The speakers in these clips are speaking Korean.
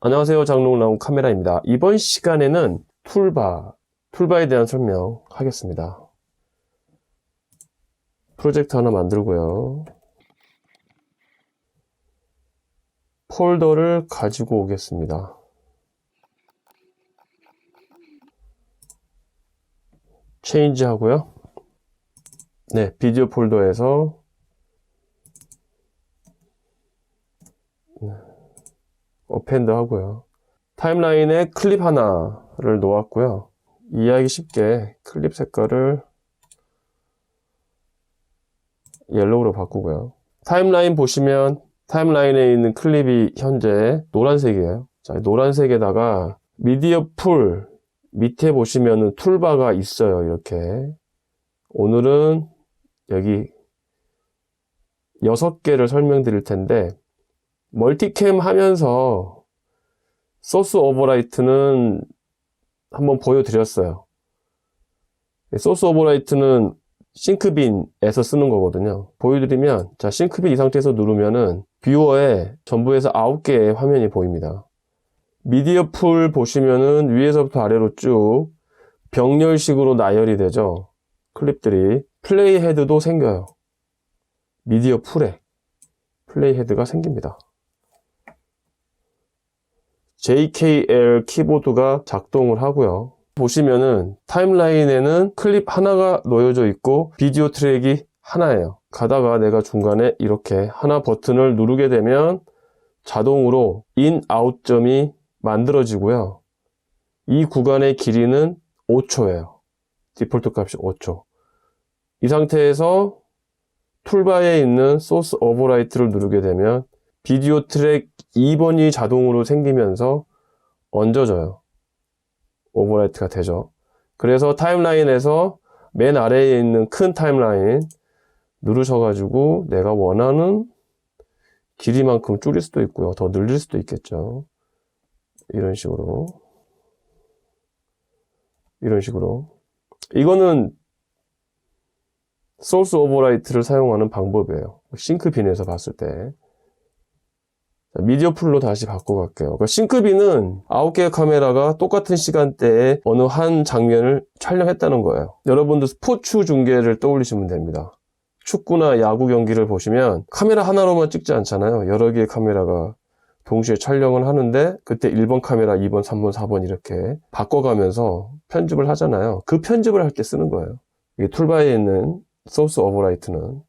안녕하세요. 장롱나온 카메라입니다. 이번 시간에는 툴바, 툴바에 대한 설명 하겠습니다. 프로젝트 하나 만들고요. 폴더를 가지고 오겠습니다. 체인지 하고요. 네, 비디오 폴더에서 어펜드 하고요. 타임라인에 클립 하나를 놓았고요. 이해하기 쉽게 클립 색깔을 옐로우로 바꾸고요. 타임라인 보시면 타임라인에 있는 클립이 현재 노란색이에요. 자, 노란색에다가 미디어 풀 밑에 보시면은 툴바가 있어요. 이렇게. 오늘은 여기 6개를 설명드릴 텐데 멀티캠 하면서 소스 오버라이트는 한번 보여드렸어요. 소스 오버라이트는 싱크빈에서 쓰는 거거든요. 보여드리면, 자, 싱크빈 이 상태에서 누르면은 뷰어에 전부에서 9개의 화면이 보입니다. 미디어 풀 보시면은 위에서부터 아래로 쭉 병렬식으로 나열이 되죠. 클립들이. 플레이 헤드도 생겨요. 미디어 풀에 플레이 헤드가 생깁니다. JKL 키보드가 작동을 하고요. 보시면은 타임라인에는 클립 하나가 놓여져 있고 비디오 트랙이 하나예요. 가다가 내가 중간에 이렇게 하나 버튼을 누르게 되면 자동으로 인, 아웃 점이 만들어지고요. 이 구간의 길이는 5초예요. 디폴트 값이 5초. 이 상태에서 툴바에 있는 소스 오버라이트를 누르게 되면 비디오 트랙 2번이 자동으로 생기면서 얹어져요. 오버라이트가 되죠. 그래서 타임라인에서 맨 아래에 있는 큰 타임라인 누르셔가지고 내가 원하는 길이만큼 줄일 수도 있고요. 더 늘릴 수도 있겠죠. 이런 식으로. 이런 식으로. 이거는 소스 오버라이트를 사용하는 방법이에요. 싱크빈에서 봤을 때. 자, 미디어 풀로 다시 바꿔갈게요. 그러니까 싱크빈은 9개의 카메라가 똑같은 시간대에 어느 한 장면을 촬영했다는 거예요. 여러분도 스포츠 중계를 떠올리시면 됩니다. 축구나 야구 경기를 보시면 카메라 하나로만 찍지 않잖아요. 여러 개의 카메라가 동시에 촬영을 하는데 그때 1번 카메라, 2번, 3번, 4번 이렇게 바꿔가면서 편집을 하잖아요. 그 편집을 할 때 쓰는 거예요. 이게 툴바에 있는 소스 오버라이트는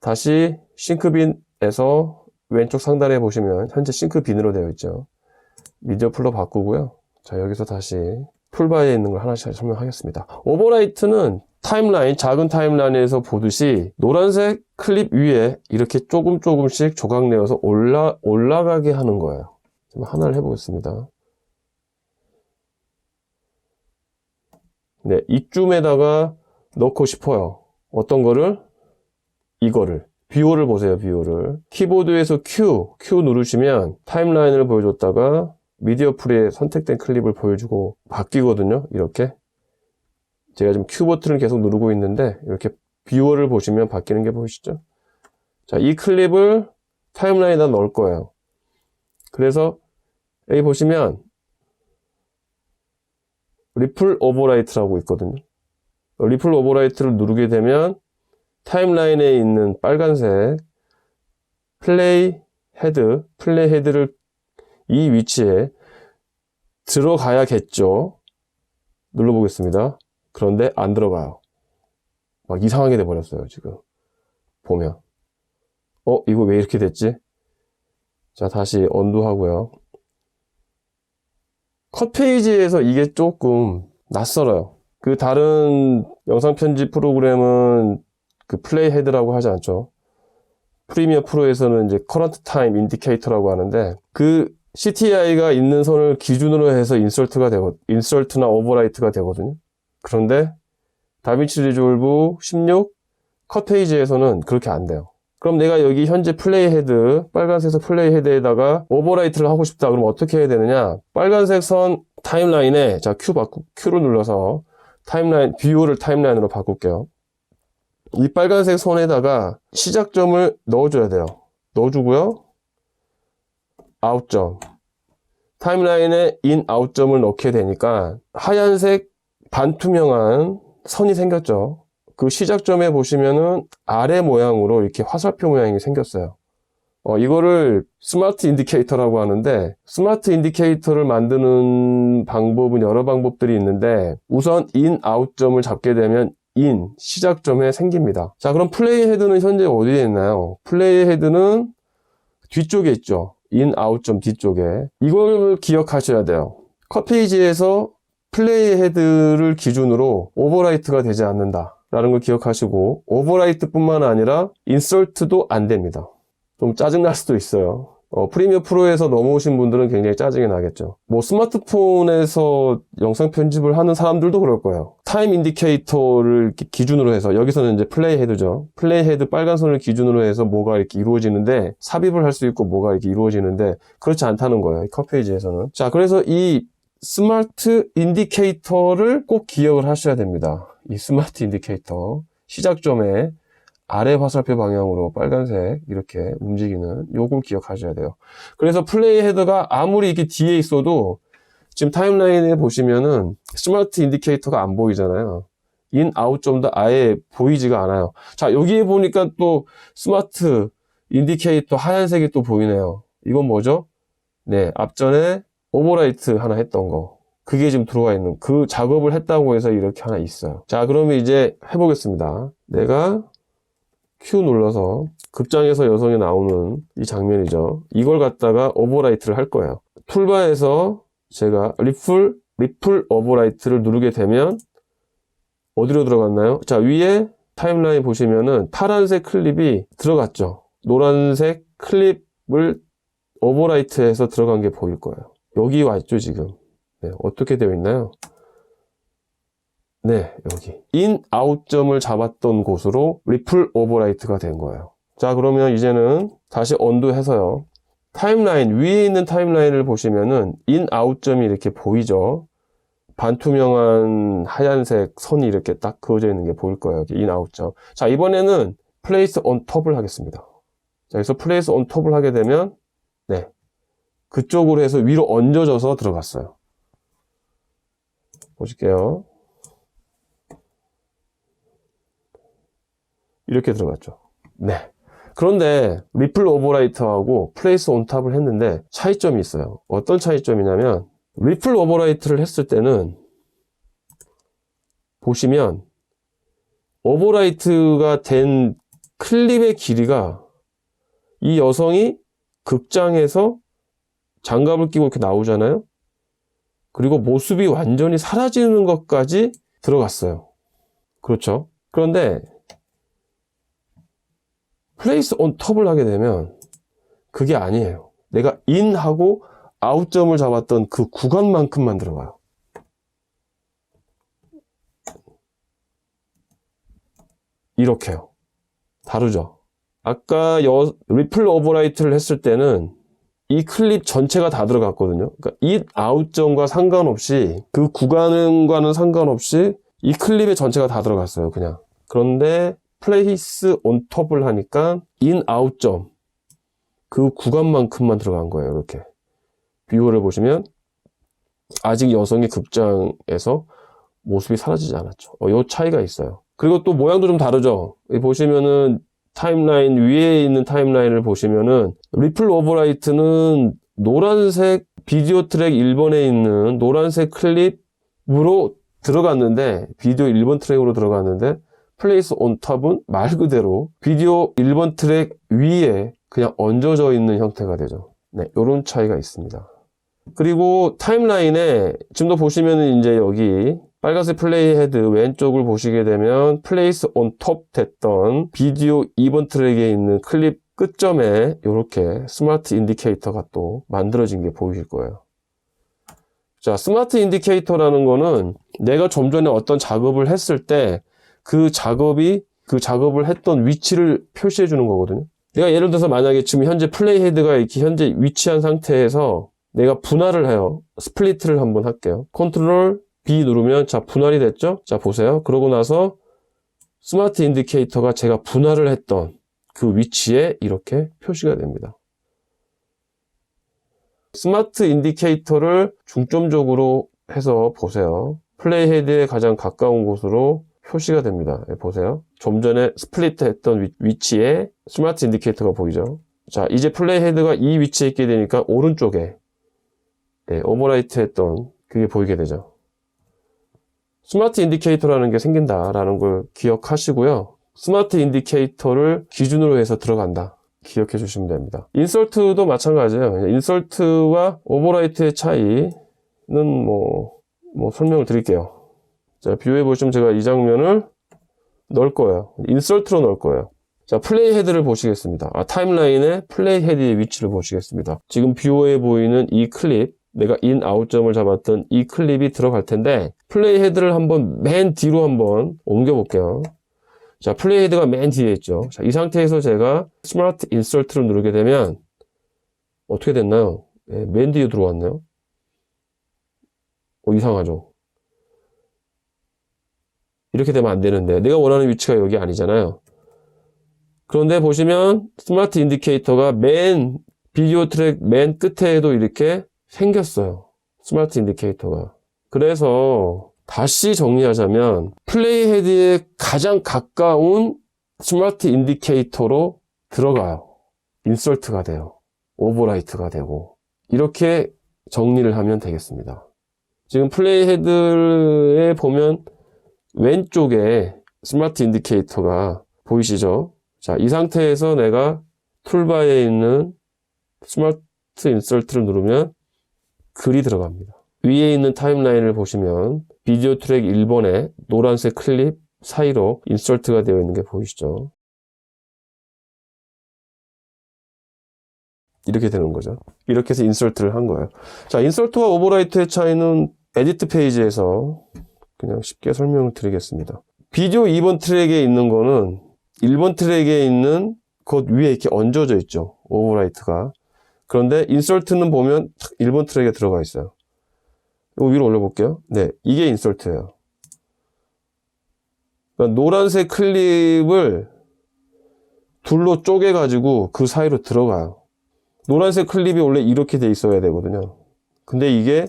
다시 싱크빈에서 왼쪽 상단에 보시면 현재 싱크 빈으로 되어 있죠. 미디어 풀로 바꾸고요. 자 여기서 다시 툴바에 있는 걸 하나씩 설명하겠습니다. 오버라이트는 타임라인, 작은 타임라인에서 보듯이 노란색 클립 위에 이렇게 조금 조금씩 조각 내어서 올라, 올라가게 하는 거예요. 좀 하나를 해보겠습니다. 네, 이쯤에다가 넣고 싶어요. 어떤 거를? 이거를. 뷰어를 보세요, 뷰어를. 키보드에서 Q, Q 누르시면 타임라인을 보여줬다가 미디어 풀에 선택된 클립을 보여주고 바뀌거든요, 이렇게. 제가 지금 Q 버튼을 계속 누르고 있는데 이렇게 뷰어를 보시면 바뀌는 게 보이시죠? 자, 이 클립을 타임라인에다 넣을 거예요. 그래서 여기 보시면 리플 오버라이트라고 있거든요. 리플 오버라이트를 누르게 되면 타임라인에 있는 빨간색 플레이 헤드, 플레이 헤드를 이 위치에 들어가야겠죠. 눌러보겠습니다. 그런데 안 들어가요. 막 이상하게 돼 버렸어요, 지금. 보면. 어, 이거 왜 이렇게 됐지? 자, 다시 언두 하고요. 컷 페이지에서 이게 조금 낯설어요. 그 다른 영상 편집 프로그램은 그 플레이 헤드라고 하지 않죠. 프리미어 프로에서는 이제 커런트 타임 인디케이터라고 하는데 그 CTI가 있는 선을 기준으로 해서 인설트가 되고 인설트나 오버라이트가 되거든요. 그런데 다빈치 리졸브 16 컷 페이지에서는 그렇게 안 돼요. 그럼 내가 여기 현재 플레이 헤드, 빨간색에서 플레이 헤드에다가 오버라이트를 하고 싶다. 그럼 어떻게 해야 되느냐? 빨간색 선 타임라인에, 자, Q 바꾸, Q를 눌러서 타임라인, 뷰어를 타임라인으로 바꿀게요. 이 빨간색 선에다가 시작점을 넣어줘야 돼요. 넣어주고요. 아웃점. 타임라인에 인, 아웃점을 넣게 되니까 하얀색 반투명한 선이 생겼죠. 그 시작점에 보시면은 아래 모양으로 이렇게 화살표 모양이 생겼어요. 어, 이거를 스마트 인디케이터라고 하는데 스마트 인디케이터를 만드는 방법은 여러 방법들이 있는데 우선 인, 아웃점을 잡게 되면 인, 시작점에 생깁니다. 자, 그럼 플레이 헤드는 현재 어디에 있나요? 플레이 헤드는 뒤쪽에 있죠. 인, 아웃점 뒤쪽에. 이걸 기억하셔야 돼요. 컷페이지에서 플레이 헤드를 기준으로 오버라이트가 되지 않는다. 라는 걸 기억하시고 오버라이트 뿐만 아니라 인설트도 안 됩니다. 좀 짜증날 수도 있어요. 어, 프리미어 프로에서 넘어오신 분들은 굉장히 짜증이 나겠죠. 뭐 스마트폰에서 영상 편집을 하는 사람들도 그럴 거예요. 타임 인디케이터를 기준으로 해서 여기서는 이제 플레이 헤드죠. 플레이 헤드 빨간 선을 기준으로 해서 뭐가 이렇게 이루어지는데 삽입을 할 수 있고 뭐가 이렇게 이루어지는데 그렇지 않다는 거예요. 이 컷페이지에서는. 자, 그래서 이 스마트 인디케이터를 꼭 기억을 하셔야 됩니다. 이 스마트 인디케이터 시작점에 아래 화살표 방향으로 빨간색 이렇게 움직이는 요걸 기억하셔야 돼요. 그래서 플레이 헤드가 아무리 이게 뒤에 있어도 지금 타임라인에 보시면은 스마트 인디케이터가 안 보이잖아요. 인, 아웃 점도 아예 보이지가 않아요. 자, 여기에 보니까 또 스마트 인디케이터 하얀색이 또 보이네요. 이건 뭐죠? 네, 앞전에 오버라이트 하나 했던 거. 그게 지금 들어와 있는 그 작업을 했다고 해서 이렇게 하나 있어요. 자, 그러면 이제 해보겠습니다. 내가 Q 눌러서 극장에서 여성이 나오는 이 장면이죠. 이걸 갖다가 오버라이트를 할 거예요. 툴바에서 제가 리플, 리플 오버라이트를 누르게 되면 어디로 들어갔나요? 자, 위에 타임라인 보시면은 파란색 클립이 들어갔죠. 노란색 클립을 오버라이트해서 들어간 게 보일 거예요. 여기 와 있죠, 지금. 네, 어떻게 되어 있나요? 네, 여기. 인, 아웃점을 잡았던 곳으로 리플 오버라이트가 된 거예요. 자, 그러면 이제는 다시 언두 해서요. 타임라인, 위에 있는 타임라인을 보시면은 인, 아웃점이 이렇게 보이죠? 반투명한 하얀색 선이 이렇게 딱 그어져 있는 게 보일 거예요. 인, 아웃점. 자, 이번에는 플레이스 온 톱을 하겠습니다. 자, 여기서 플레이스 온 톱을 하게 되면, 네. 그쪽으로 해서 위로 얹어져서 들어갔어요. 보실게요. 이렇게 들어갔죠. 네. 그런데 리플 오버라이트하고 플레이스 온 탑을 했는데 차이점이 있어요. 어떤 차이점이냐면 리플 오버라이트를 했을 때는 보시면 오버라이트가 된 클립의 길이가 이 여성이 극장에서 장갑을 끼고 이렇게 나오잖아요. 그리고 모습이 완전히 사라지는 것까지 들어갔어요. 그렇죠. 그런데 플레이스 온 톱을 하게 되면 그게 아니에요. 내가 인하고 아웃점을 잡았던 그 구간만큼만 들어가요. 이렇게요. 다르죠? 아까 여, 리플 오버라이트를 했을 때는 이 클립 전체가 다 들어갔거든요. 그러니까 이 아웃점과 상관없이 그 구간과는 상관없이 이 클립의 전체가 다 들어갔어요. 그냥. 그런데 플레이스 온 톱을 하니까 인 아웃점 그 구간만큼만 들어간 거예요. 이렇게 뷰어를 보시면 아직 여성이 극장에서 모습이 사라지지 않았죠. 어, 요 차이가 있어요. 그리고 또 모양도 좀 다르죠. 보시면은 타임라인 위에 있는 타임라인을 보시면은 리플 오버라이트는 노란색 비디오 트랙 1번에 있는 노란색 클립으로 들어갔는데 비디오 1번 트랙으로 들어갔는데 플레이스 온 탑은 말 그대로 비디오 1번 트랙 위에 그냥 얹어져 있는 형태가 되죠. 네, 요런 차이가 있습니다. 그리고 타임라인에 지금 도 보시면은 이제 여기 빨간색 플레이 헤드 왼쪽을 보시게 되면 플레이스 온 톱 됐던 비디오 2번 트랙에 있는 클립 끝점에 이렇게 스마트 인디케이터가 또 만들어진 게 보이실 거예요. 자, 스마트 인디케이터라는 거는 내가 좀 전에 어떤 작업을 했을 때 그 작업이 그 작업을 했던 위치를 표시해 주는 거거든요. 내가 예를 들어서 만약에 지금 현재 플레이 헤드가 이렇게 현재 위치한 상태에서 내가 분할을 해요. 스플리트를 한번 할게요. 컨트롤 B 누르면 자 분할이 됐죠? 자 보세요. 그러고 나서 스마트 인디케이터가 제가 분할을 했던 그 위치에 이렇게 표시가 됩니다. 스마트 인디케이터를 중점적으로 해서 보세요. 플레이 헤드에 가장 가까운 곳으로 표시가 됩니다. 예, 보세요. 좀 전에 스플리트 했던 위- 위치에 스마트 인디케이터가 보이죠. 자, 이제 플레이 헤드가 이 위치에 있게 되니까 오른쪽에 예, 오버라이트 했던 그게 보이게 되죠. 스마트 인디케이터라는 게 생긴다라는 걸 기억하시고요. 스마트 인디케이터를 기준으로 해서 들어간다. 기억해 주시면 됩니다. 인설트도 마찬가지예요. 인설트와 오버라이트의 차이는 뭐, 뭐 설명을 드릴게요. 자, 뷰에 보시면 제가 이 장면을 넣을 거예요. 인설트로 넣을 거예요. 자, 플레이 헤드를 보시겠습니다. 아, 타임라인에 플레이 헤드의 위치를 보시겠습니다. 지금 뷰에 보이는 이 클립, 내가 인, 아웃점을 잡았던 이 클립이 들어갈 텐데, 플레이 헤드를 한번 맨 뒤로 한번 옮겨 볼게요. 자, 플레이 헤드가 맨 뒤에 있죠. 자, 이 상태에서 제가 스마트 인설트를 누르게 되면, 어떻게 됐나요? 예, 맨 뒤에 들어왔네요. 어, 이상하죠? 이렇게 되면 안 되는데, 내가 원하는 위치가 여기 아니잖아요. 그런데 보시면 스마트 인디케이터가 맨 비디오 트랙 맨 끝에도 이렇게 생겼어요. 스마트 인디케이터가. 그래서 다시 정리하자면 플레이 헤드에 가장 가까운 스마트 인디케이터로 들어가요. 인설트가 돼요. 오버라이트가 되고 이렇게 정리를 하면 되겠습니다. 지금 플레이 헤드에 보면 왼쪽에 스마트 인디케이터가 보이시죠? 자, 이 상태에서 내가 툴바에 있는 스마트 인설트를 누르면 글이 들어갑니다. 위에 있는 타임라인을 보시면 비디오 트랙 1번에 노란색 클립 사이로 인설트가 되어 있는 게 보이시죠? 이렇게 되는 거죠. 이렇게 해서 인설트를 한 거예요. 자, 인설트와 오버라이트의 차이는 에디트 페이지에서 그냥 쉽게 설명을 드리겠습니다. 비디오 2번 트랙에 있는 거는 1번 트랙에 있는 것 위에 이렇게 얹어져 있죠. 오버라이트가. 그런데 인설트는 보면 1번 트랙에 들어가 있어요. 이거 위로 올려볼게요. 네, 이게 인설트예요. 그러니까 노란색 클립을 둘로 쪼개가지고 그 사이로 들어가요. 노란색 클립이 원래 이렇게 돼 있어야 되거든요. 근데 이게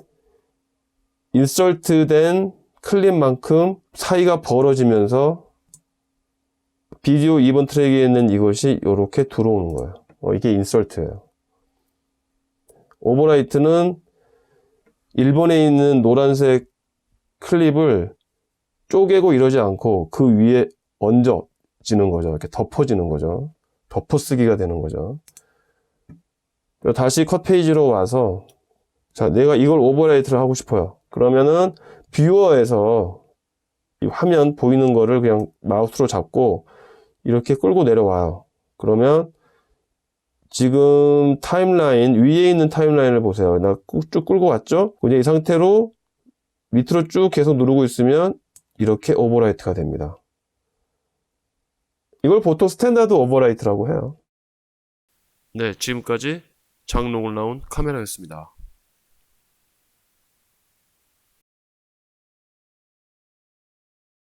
인설트된 클립만큼 사이가 벌어지면서 비디오 2번 트랙에 있는 이것이 이렇게 들어오는 거예요. 어, 이게 인설트예요. 오버라이트는 1번에 있는 노란색 클립을 쪼개고 이러지 않고 그 위에 얹어지는 거죠. 이렇게 덮어지는 거죠. 덮어쓰기가 되는 거죠. 다시 컷 페이지로 와서 자, 내가 이걸 오버라이트를 하고 싶어요. 그러면은 뷰어에서 이 화면 보이는 거를 그냥 마우스로 잡고 이렇게 끌고 내려와요. 그러면 지금 타임라인, 위에 있는 타임라인을 보세요. 나 쭉 끌고 왔죠? 이제 이 상태로 밑으로 쭉 계속 누르고 있으면 이렇게 오버라이트가 됩니다. 이걸 보통 스탠다드 오버라이트라고 해요. 네, 지금까지 장롱을 나온 카메라였습니다.